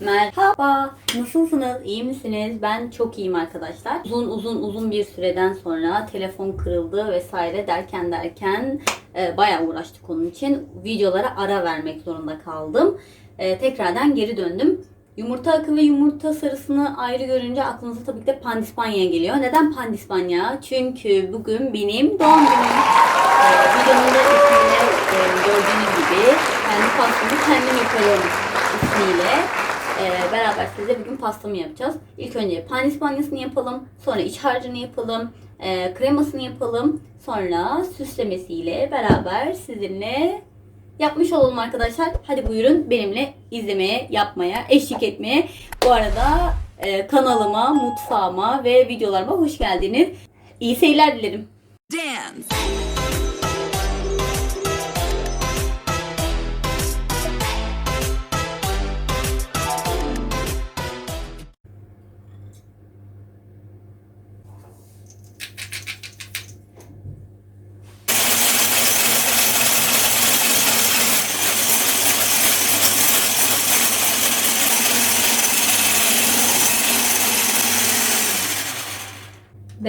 Merhaba, nasılsınız? İyi misiniz? Ben çok iyiyim arkadaşlar. Uzun uzun uzun bir süreden sonra telefon kırıldı vesaire derken derken e, bayağı uğraştık onun için. Videolara ara vermek zorunda kaldım. E, tekrardan geri döndüm. Yumurta akı ve yumurta sarısını ayrı görünce aklınıza tabii ki de pandispanya geliyor. Neden pandispanya? Çünkü bugün benim doğum günüm. E, videonun e, gördüğünüz gibi kendi pastamı kendim yaparım ismiyle ee, beraber size bugün pastamı yapacağız. İlk önce pandispanyasını yapalım. Sonra iç harcını yapalım. e, kremasını yapalım. Sonra süslemesiyle beraber sizinle yapmış olalım arkadaşlar. Hadi buyurun benimle izlemeye, yapmaya, eşlik etmeye. Bu arada e, kanalıma, mutfağıma ve videolarıma hoş geldiniz. İyi seyirler dilerim. Dance.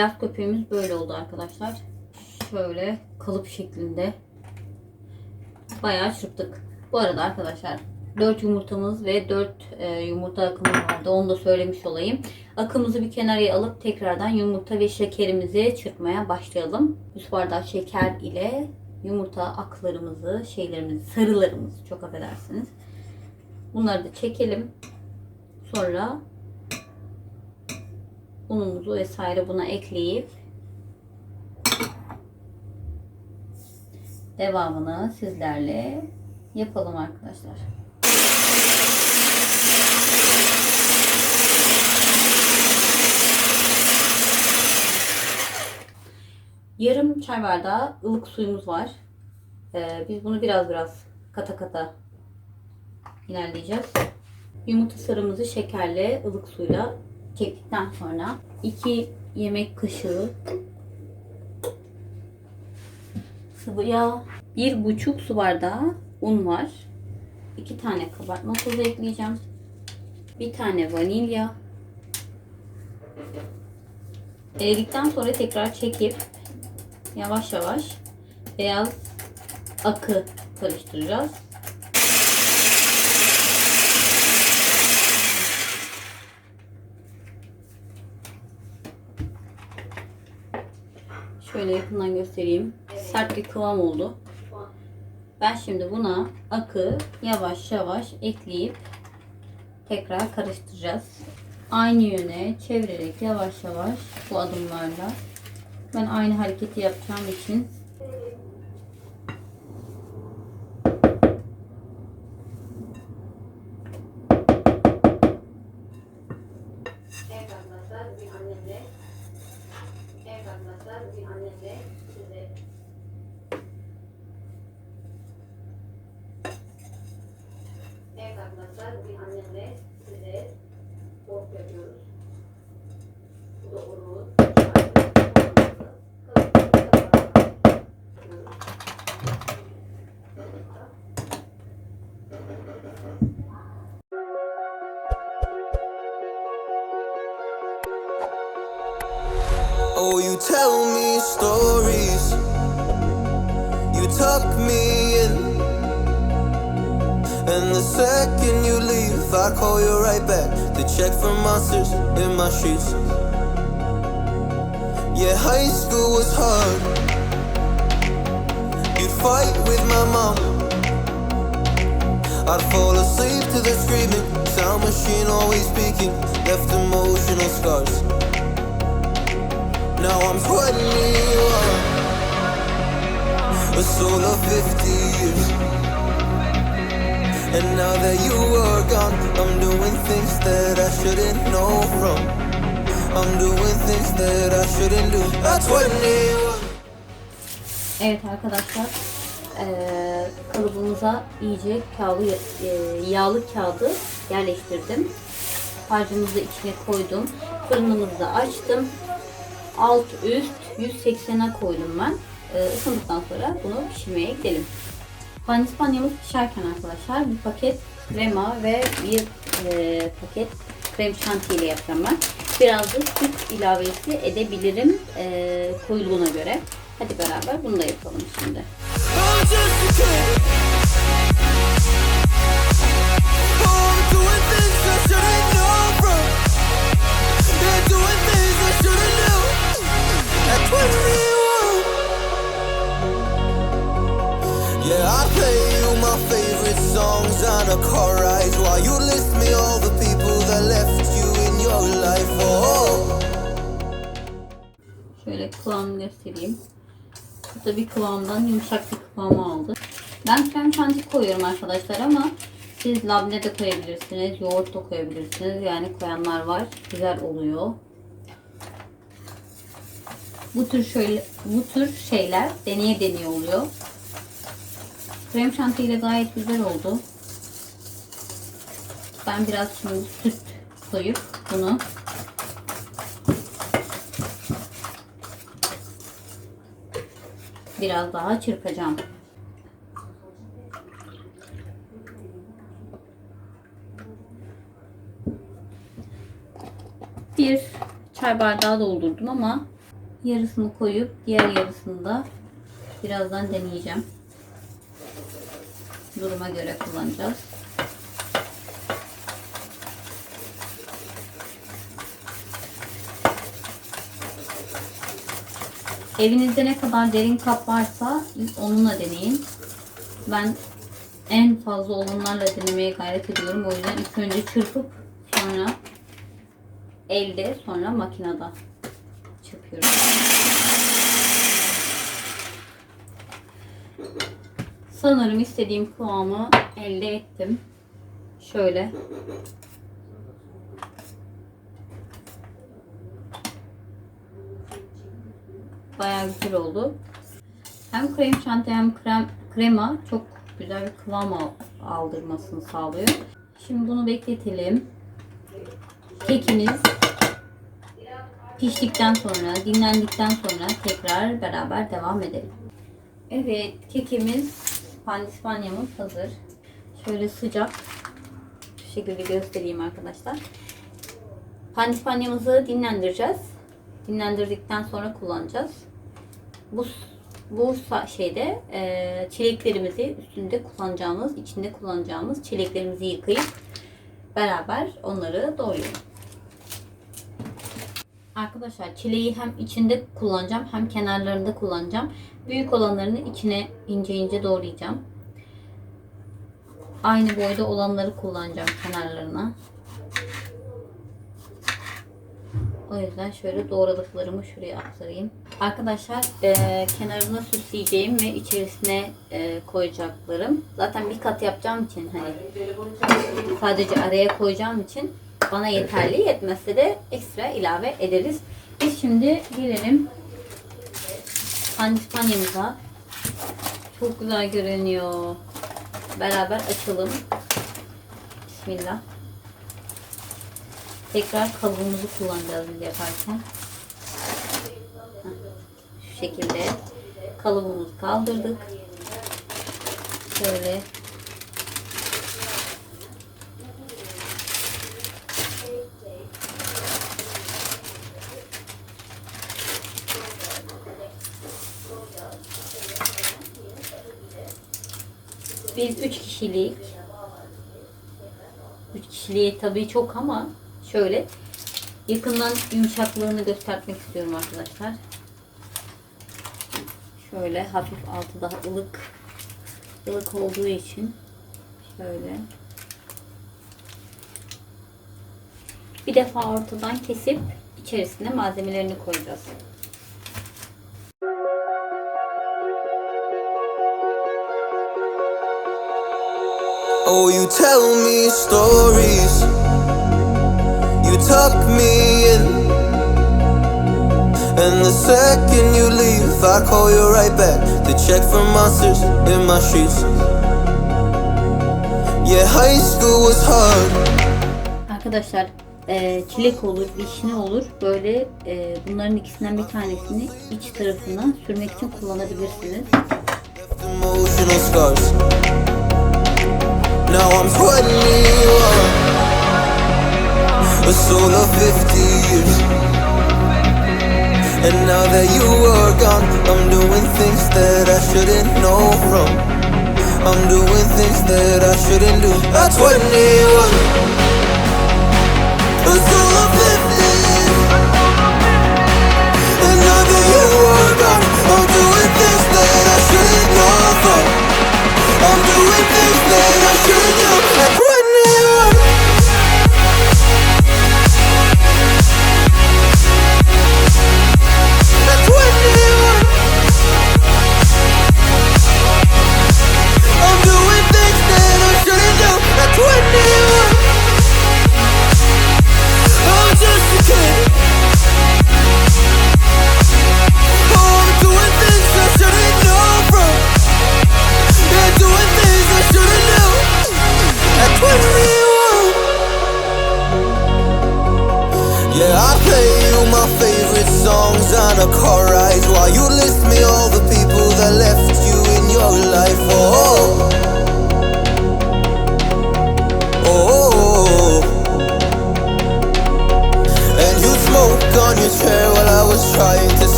Beyaz köpüğümüz böyle oldu arkadaşlar. Şöyle kalıp şeklinde. Bayağı çırptık. Bu arada arkadaşlar 4 yumurtamız ve 4 yumurta akımız vardı. Onu da söylemiş olayım. Akımızı bir kenara alıp tekrardan yumurta ve şekerimizi çırpmaya başlayalım. 100 bardak şeker ile yumurta aklarımızı, şeylerimizi, sarılarımızı çok affedersiniz. Bunları da çekelim. Sonra unumuzu vesaire buna ekleyip devamını sizlerle yapalım arkadaşlar. Yarım çay bardağı ılık suyumuz var. Ee, biz bunu biraz biraz kata kata ilerleyeceğiz. Yumurta sarımızı şekerle ılık suyla çektikten sonra 2 yemek kaşığı sıvı yağ, bir buçuk su bardağı un var. 2 tane kabartma tozu ekleyeceğim. Bir tane vanilya. Eledikten sonra tekrar çekip yavaş yavaş beyaz akı karıştıracağız. Şöyle yakından göstereyim. Sert bir kıvam oldu. Ben şimdi buna akı yavaş yavaş ekleyip tekrar karıştıracağız. Aynı yöne çevirerek yavaş yavaş bu adımlarla ben aynı hareketi yapacağım için Oh, you tell me stories. You tuck me in. And the second you leave, I call you right back to check for monsters in my sheets. Yeah, high school was hard. You'd fight with my mom. I'd fall asleep to the screaming. Sound machine always speaking. Left emotional scars. Now I'm 21 A soul of 50 years And now that you are gone I'm doing things that I shouldn't know from I'm doing things that I shouldn't do At 21 Evet arkadaşlar eee kalıbımıza iyice kağıdı, eee, yağlı kağıdı yerleştirdim. Harcımızı içine koydum. Fırınımızı açtım. Alt üst 180'e koydum ben. Eee ısındıktan sonra bunu pişirmeye gidelim. Pandispanyamız pişerken arkadaşlar bir paket krema ve bir e, paket krem şanti ile yapacağım ben. Biraz da süt ilavesi edebilirim e, koyuluğuna göre. Hadi beraber bunu da yapalım şimdi. Oh, Şöyle kıvamını göstereyim. Bu da bir kıvamdan yumuşak bir kıvamı aldı. Ben krem şanti koyuyorum arkadaşlar ama siz labne de koyabilirsiniz, yoğurt da koyabilirsiniz. Yani koyanlar var. Güzel oluyor. Bu tür şöyle bu tür şeyler deneye deneye oluyor. Krem şanti ile gayet güzel oldu. Ben biraz şimdi süt koyup bunu biraz daha çırpacağım. Bir çay bardağı doldurdum ama yarısını koyup diğer yarısını da birazdan deneyeceğim. Duruma göre kullanacağız. Evinizde ne kadar derin kap varsa onunla deneyin. Ben en fazla olanlarla denemeye gayret ediyorum. O yüzden ilk önce çırpıp sonra elde sonra makinede çırpıyorum. Sanırım istediğim kıvamı elde ettim. Şöyle. Bayağı güzel oldu. Hem krem şanti hem krem krema çok güzel bir kıvam al- aldırmasını sağlıyor. Şimdi bunu bekletelim. Kekimiz piştikten sonra, dinlendikten sonra tekrar beraber devam edelim. Evet, kekimiz, pandispanyamız hazır. Şöyle sıcak. Şu şekilde göstereyim arkadaşlar. Pandispanyamızı dinlendireceğiz. Dinlendirdikten sonra kullanacağız. Bu bu şeyde e, çileklerimizi üstünde kullanacağımız, içinde kullanacağımız çileklerimizi yıkayıp beraber onları doğruyorum. Arkadaşlar çileği hem içinde kullanacağım hem kenarlarında kullanacağım. Büyük olanlarını içine ince ince doğrayacağım. Aynı boyda olanları kullanacağım kenarlarına. O yüzden şöyle doğradıklarımı şuraya aktarayım. Arkadaşlar e, kenarına süsleyeceğim ve içerisine e, koyacaklarım. Zaten bir kat yapacağım için hani sadece araya koyacağım için bana yeterli. Yetmezse de ekstra ilave ederiz. Biz şimdi gelelim pandispanyamıza. Çok güzel görünüyor. Beraber açalım. Bismillah. Tekrar kabuğumuzu kullanacağız biz yaparken. Şu şekilde kalıbımızı kaldırdık. Şöyle Biz 3 kişilik 3 kişiliğe tabii çok ama şöyle yakından yumuşaklığını göstermek istiyorum arkadaşlar. Şöyle hafif altı daha ılık ılık olduğu için şöyle bir defa ortadan kesip içerisine malzemelerini koyacağız. Oh, you tell me stories. Tuck me in. And the second you leave, I call you right back to check for monsters in my sheets. Yeah, high school was hard. Arkadaşlar e, çilek olur, vişne olur. Böyle e, bunların ikisinden bir tanesini iç tarafına sürmek için kullanabilirsiniz. Now I'm 21. A soul of 50 years. And now that you are gone, I'm doing things that I shouldn't know from. I'm doing things that I shouldn't do. At 21,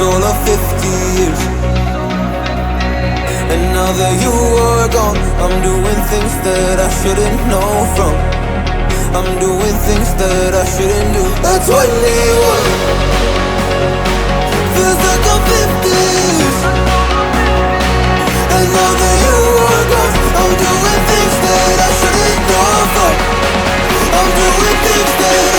All of 50 years. And now that you are gone, I'm doing things that I shouldn't know from. I'm doing things that I shouldn't do. At 21. Feels like I'm 50 years. And now that you are gone, I'm doing things that I shouldn't know from. I'm doing things that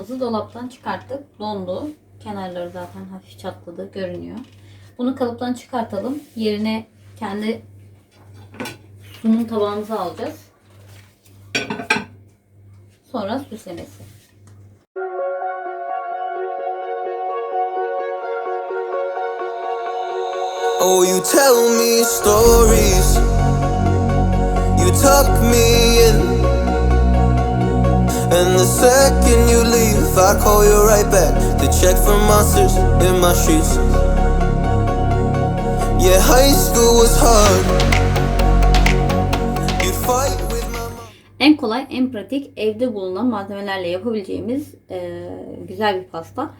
Pastamızı dolaptan çıkarttık. Dondu. Kenarları zaten hafif çatladı görünüyor. Bunu kalıptan çıkartalım. Yerine kendi sunum tabağımızı alacağız. Sonra süslemesi. Oh, you tell me stories. You tuck me in. And the second you leave, I call you right back to check for monsters in my sheets. Yeah, high school was hard. You'd fight with my mom. En kolay, en pratik, evde bulunan malzemelerle yapabileceğimiz e, güzel bir pasta.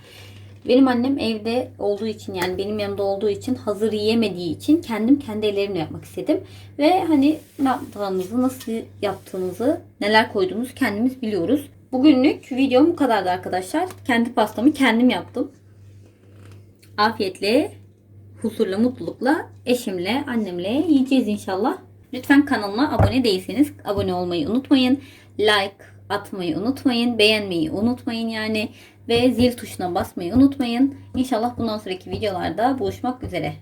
Benim annem evde olduğu için yani benim yanımda olduğu için hazır yiyemediği için kendim kendi ellerimle yapmak istedim. Ve hani ne yaptığımızı, nasıl yaptığımızı, neler koyduğumuzu kendimiz biliyoruz. Bugünlük videom bu kadardı arkadaşlar. Kendi pastamı kendim yaptım. Afiyetle, huzurla, mutlulukla eşimle, annemle yiyeceğiz inşallah. Lütfen kanalıma abone değilseniz abone olmayı unutmayın. Like atmayı unutmayın. Beğenmeyi unutmayın yani. Ve zil tuşuna basmayı unutmayın. İnşallah bundan sonraki videolarda buluşmak üzere.